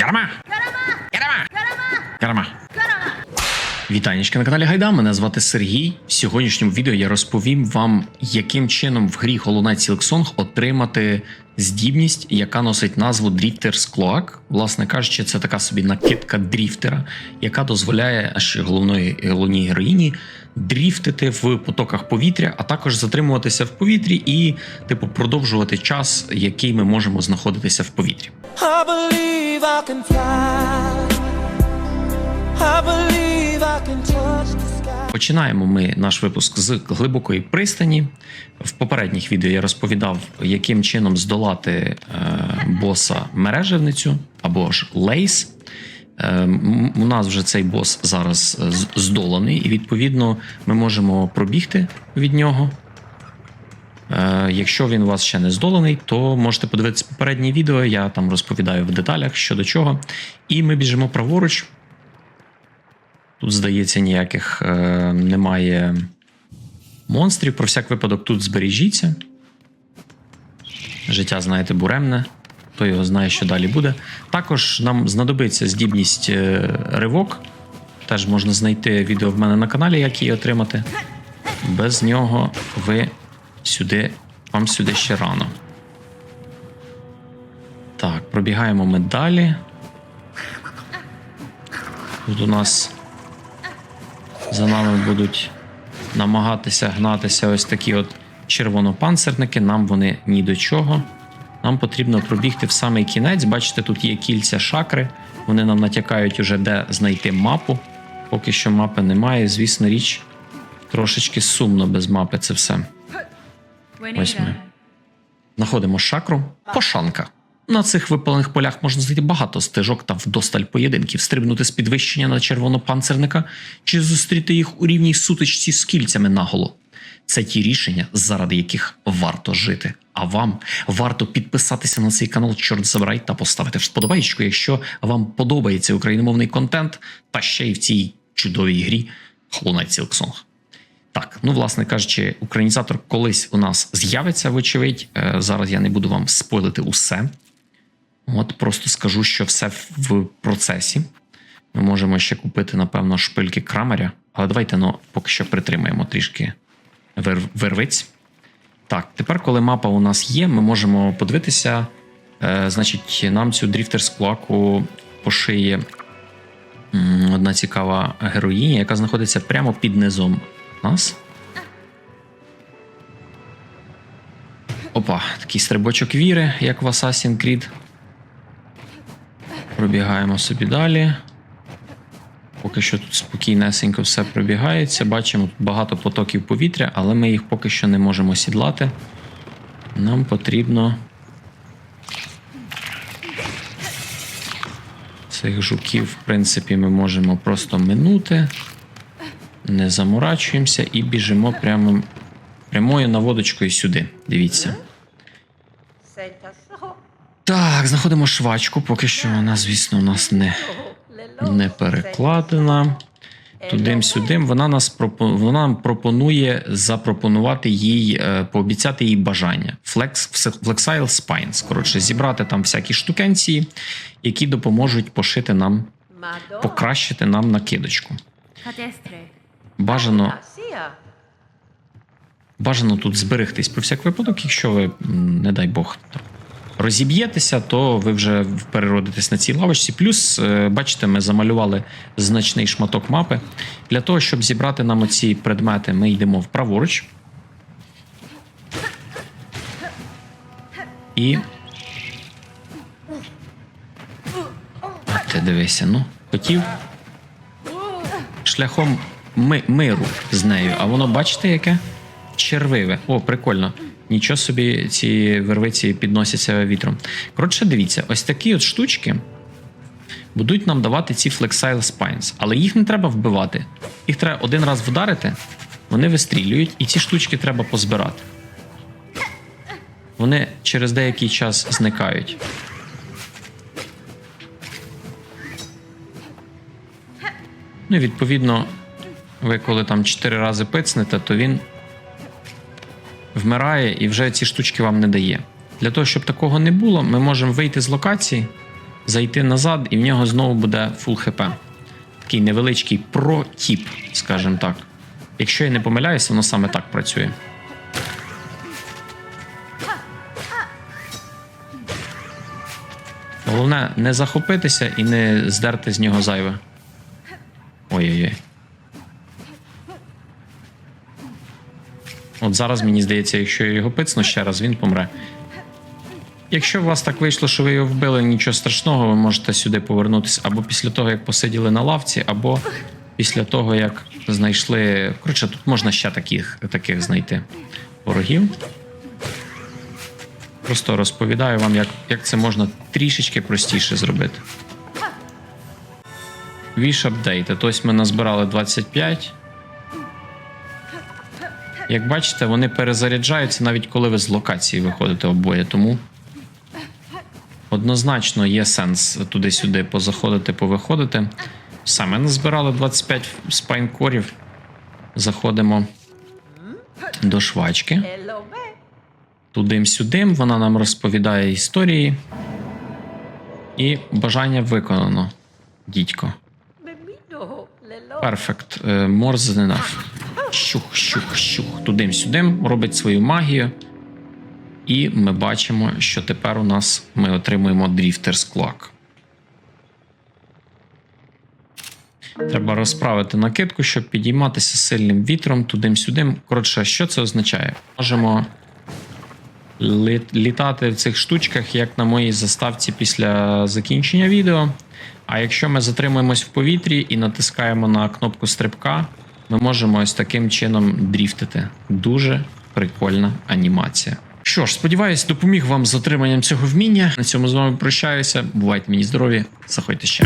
Гарма! Гарма! Гарма! Вітанечки на каналі Гайда. Мене звати Сергій. В сьогоднішньому відео я розповім вам, яким чином в грі Hollow Knight Silk отримати здібність, яка носить назву Drifter's Cloak. Власне кажучи, це така собі накидка дріфтера, яка дозволяє нашій головної головній героїні дріфтити в потоках повітря, а також затримуватися в повітрі і, типу, продовжувати час, який ми можемо знаходитися в повітрі. I believe I can fly. I believe I can touch the sky. Починаємо ми наш випуск з глибокої пристані. В попередніх відео я розповідав, яким чином здолати е, боса мережевницю або ж лейс. У нас вже цей бос зараз е, здоланий, і відповідно ми можемо пробігти від нього. Е, Якщо він у вас ще не здоланий, то можете подивитися попереднє відео. Я там розповідаю в деталях щодо чого. І ми біжимо праворуч. Тут, здається, ніяких е, немає монстрів. Про всяк випадок тут збережіться. Життя, знаєте, буремне. Хто його знає, що далі буде. Також нам знадобиться здібність е, ривок. Теж можна знайти відео в мене на каналі, як її отримати. Без нього ви сюди, вам сюди ще рано. Так, пробігаємо ми далі. Тут у нас за нами будуть намагатися гнатися ось такі от червонопанцирники. Нам вони ні до чого. Нам потрібно пробігти в самий кінець. Бачите, тут є кільця шакри. Вони нам натякають уже, де знайти мапу. Поки що мапи немає. Звісно, річ трошечки сумно без мапи це все. Ось ми. Знаходимо шакру пошанка. На цих випалених полях можна знайти багато стежок та вдосталь поєдинків, стрибнути з підвищення на червонопанцирника чи зустріти їх у рівній сутичці з кільцями наголо. Це ті рішення, заради яких варто жити. А вам варто підписатися на цей канал, чорт забирай, та поставити вподобайку, якщо вам подобається україномовний контент, та ще й в цій чудовій грі Silk Song. Так, ну, власне кажучи, українізатор колись у нас з'явиться, вочевидь. Е, Зараз я не буду вам спойлити усе. От просто скажу, що все в процесі. Ми можемо ще купити, напевно, шпильки крамаря. Але давайте ну, поки що притримаємо трішки вир... вирвиць. Так, тепер, коли мапа у нас є, ми можемо подивитися. Е, значить, нам цю дріфтерс-клаку пошиє одна цікава героїня, яка знаходиться прямо під низом нас. Опа, такий стрибочок віри, як в Assassin's Creed. Пробігаємо собі далі. Поки що тут спокійнесенько все пробігається. Бачимо багато потоків повітря, але ми їх поки що не можемо сідлати. Нам потрібно цих жуків, в принципі, ми можемо просто минути. Не заморачуємося і біжимо прямо, прямою наводочкою сюди. Дивіться. Так, знаходимо швачку, поки що вона, звісно, у нас не, не перекладена. Тудим-сюдим. Вона нас пропо- вона нам пропонує запропонувати їй, е, пообіцяти їй бажання. Flex, Flexile Spines. Коротше, зібрати там всякі штукенції, які допоможуть пошити нам, покращити нам накидочку. Бажано бажано тут зберегтись про всяк випадок, якщо ви, не дай Бог, розіб'єтеся, то ви вже переродитесь на цій лавочці. Плюс, е, бачите, ми замалювали значний шматок мапи. Для того, щоб зібрати нам оці предмети, ми йдемо вправоруч. І. Ти дивися, ну, хотів шляхом ми, миру з нею. А воно, бачите, яке? Червиве. О, прикольно. Нічого собі ці вервиці підносяться вітром. Коротше, дивіться, ось такі от штучки будуть нам давати ці Flexile Spines. Але їх не треба вбивати. Їх треба один раз вдарити, вони вистрілюють, і ці штучки треба позбирати. Вони через деякий час зникають. Ну і відповідно, ви коли там 4 рази пицнете, то він вмирає і вже ці штучки вам не дає. Для того, щоб такого не було, ми можемо вийти з локації зайти назад, і в нього знову буде фул хп. Такий невеличкий протіп, скажімо так. Якщо я не помиляюся, воно саме так працює. Головне не захопитися і не здерти з нього зайве. Ой-ой-ой. От зараз мені здається, якщо я його пицну ще раз, він помре. Якщо у вас так вийшло, що ви його вбили, нічого страшного, ви можете сюди повернутися або після того, як посиділи на лавці, або після того, як знайшли. Коротше, тут можна ще таких, таких знайти ворогів. Просто розповідаю вам, як, як це можна трішечки простіше зробити. Wish Update. Ось ми назбирали 25. Як бачите, вони перезаряджаються навіть коли ви з локації виходите обоє, тому однозначно є сенс туди-сюди позаходити, повиходити. Саме назбирали 25 спайнкорів. Заходимо до швачки. Тудим-сюдим, вона нам розповідає історії. І бажання виконано, дідько. Перфект. More than enough. Щух, щух, щух. Тудим-сюдим робить свою магію. І ми бачимо, що тепер у нас ми отримуємо Drifter's Clock. Треба розправити накидку, щоб підійматися сильним вітром тудим-сюдим. Коротше, що це означає? Можемо лі- літати в цих штучках, як на моїй заставці після закінчення відео. А якщо ми затримуємось в повітрі і натискаємо на кнопку стрибка, ми можемо ось таким чином дріфтити. Дуже прикольна анімація. Що ж, сподіваюсь, допоміг вам з отриманням цього вміння. На цьому з вами прощаюся. Бувайте мені здорові, заходьте ще.